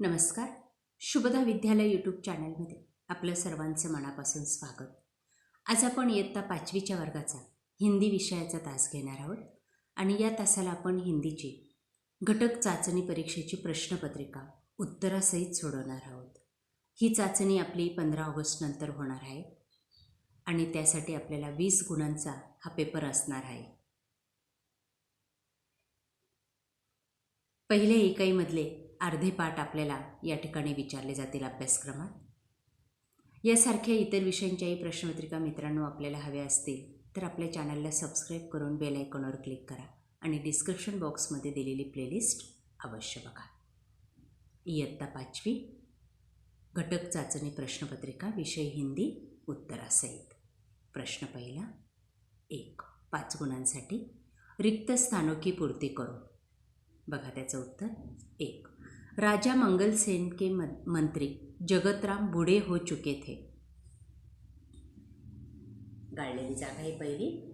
नमस्कार. शुभदा विद्यालय यूट्यूब चॅनलमध्ये आपलं सर्वांचं मनापासून स्वागत. आज आपण इयत्ता पाचवीच्या वर्गाचा हिंदी विषयाचा तास घेणार आहोत आणि या तासाला आपण हिंदीची घटक चाचणी परीक्षेची प्रश्नपत्रिका उत्तरासहित सोडवणार आहोत. ही चाचणी आपली पंधरा ऑगस्ट नंतर होणार आहे आणि त्यासाठी आपल्याला वीस गुणांचा हा पेपर असणार आहे. पहिले इकाईमधले अर्धे पाठ आपल्याला या ठिकाणी विचारले जातील अभ्यासक्रमात. यासारख्या इतर विषयांच्याही प्रश्नपत्रिका मित्रांनो आपल्याला हव्या असतील तर आपल्या चॅनलला सबस्क्राईब करून बेल आयकॉनवर क्लिक करा आणि डिस्क्रिप्शन बॉक्समध्ये दिलेली प्लेलिस्ट अवश्य बघा. इयत्ता पाचवी घटक चाचणी प्रश्नपत्रिका विषय हिंदी उत्तरासहित. प्रश्न पहिला एक पाच गुणांसाठी रिक्त स्थानोकी पूर्ती करू. बघा त्याचं उत्तर एक. राजा मंगल सेन के मंत्री जगतराम बूढ़े हो चुके थे. गाळलेली जागा आहे पहिली.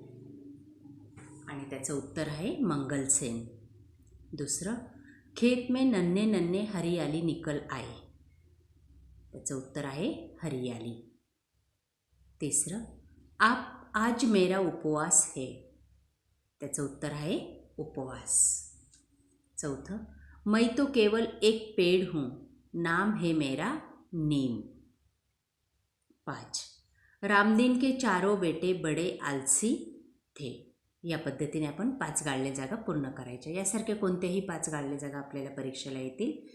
आणि त्याचं उत्तर आहे मंगल सेन दुसरं खेत में नन्हे नन्हे हरियाली निकल आए. त्याचं उत्तर आहे हरियाली. तिसरं आप आज मेरा उपवास है. त्याचं उत्तर आहे उपवास. चौथं मैं तो केवल एक पेड़ हूँ। नाम है मेरा नीम। पाँच। रामदीन के चारों बेटे बड़े आलसी थे। या पद्धतीने आपण पाच गाळल्या जागा पूर्ण करायच्या। यासारख्या कोणत्याही पाच गाळल्या जागा आपल्याला परीक्षेला येतील.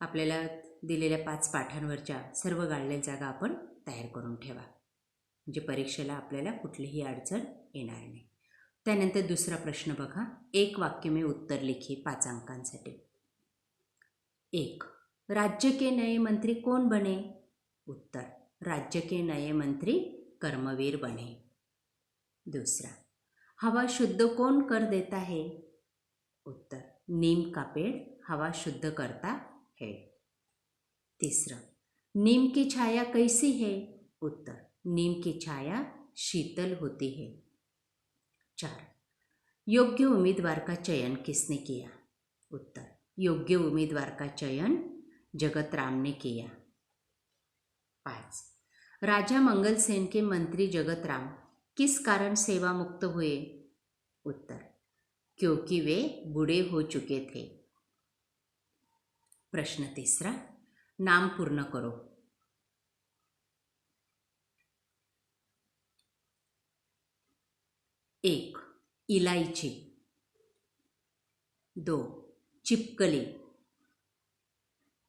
आपल्याला दिलेल्या पाच पाठांवरच्या सर्व गाळलेल्या जागा आपण तयार करून ठेवा. म्हणजे परीक्षेला आपल्याला कुठलीही अडचण येणार नाही. त्यानंतर दुसरा प्रश्न बघा. एक वाक्य मी उत्तर लिखी पाच अंकांसाठी. एक, राज्य के नए मंत्री कौन बने? उत्तर, राज्य के नए मंत्री कर्मवीर बने। दूसरा, हवा शुद्ध कौन कर देता है? उत्तर, नीम का पेड़ हवा शुद्ध करता है। तीसरा, नीम की छाया कैसी है? उत्तर, नीम की छाया शीतल होती है। चार, योग्य उम्मीदवार का चयन किसने किया? उत्तर योग्य उम्मीदवार का चयन? जगत राम ने किया. पाँच. राजा मंगल सेन के मंत्री जगत राम किस कारण सेवा मुक्त हुए? उत्तर. क्योंकि वे बूढ़े हो चुके थे. प्रश्न तीसरा. नाम पूर्ण करो. एक. इलायची. दो. चिपकले.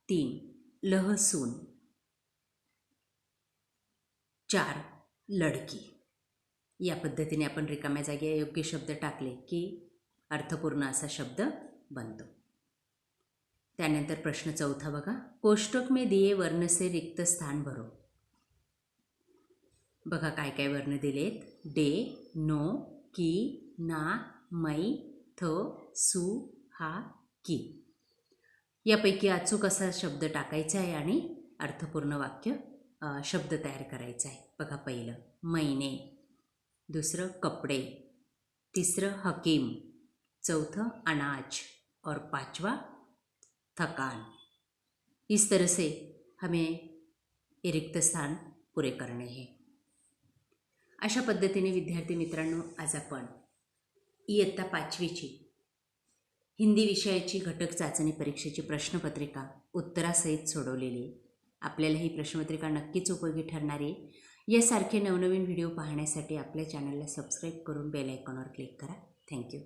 तीन. लहसून. चार. लडकी. या पद्धतीने आपण रिकाम्या जागी योग्य शब्द टाकले की अर्थपूर्ण असा शब्द बनतो. त्यानंतर प्रश्न चौथा बघा. कोष्टक मे दिये वर्ण से रिक्त स्थान भरो. बघा काय काय वर्ण दिलेत. डे नो की ना मै थ सु हा की. यापैकी अचूक असा शब्द टाकायचा आहे आणि अर्थपूर्ण वाक्य शब्द तयार करायचा आहे. बघा पहिलं महिने दुसरं कपडे. तिसरं हकीम. चौथं अनाज. और पांचवा थकान. इस तरह से हमें ये रिक्त स्थान पुरे करणे हे. अशा पद्धतीने विद्यार्थी मित्रांनो आज आपण इयत्ता पाचवीची हिंदी विषयाची घटक चाचणी परीक्षेची प्रश्नपत्रिका उत्तरासहित सोडवलेली. आहे. आपल्याला ही प्रश्नपत्रिका नक्कीच उपयोगी ठरणारी. आहे यासारखे नवनवीन व्हिडिओ पाहण्यासाठी आपल्या चॅनलला सबस्क्राईब करून बेल आयकॉनवर क्लिक करा. थँक्यू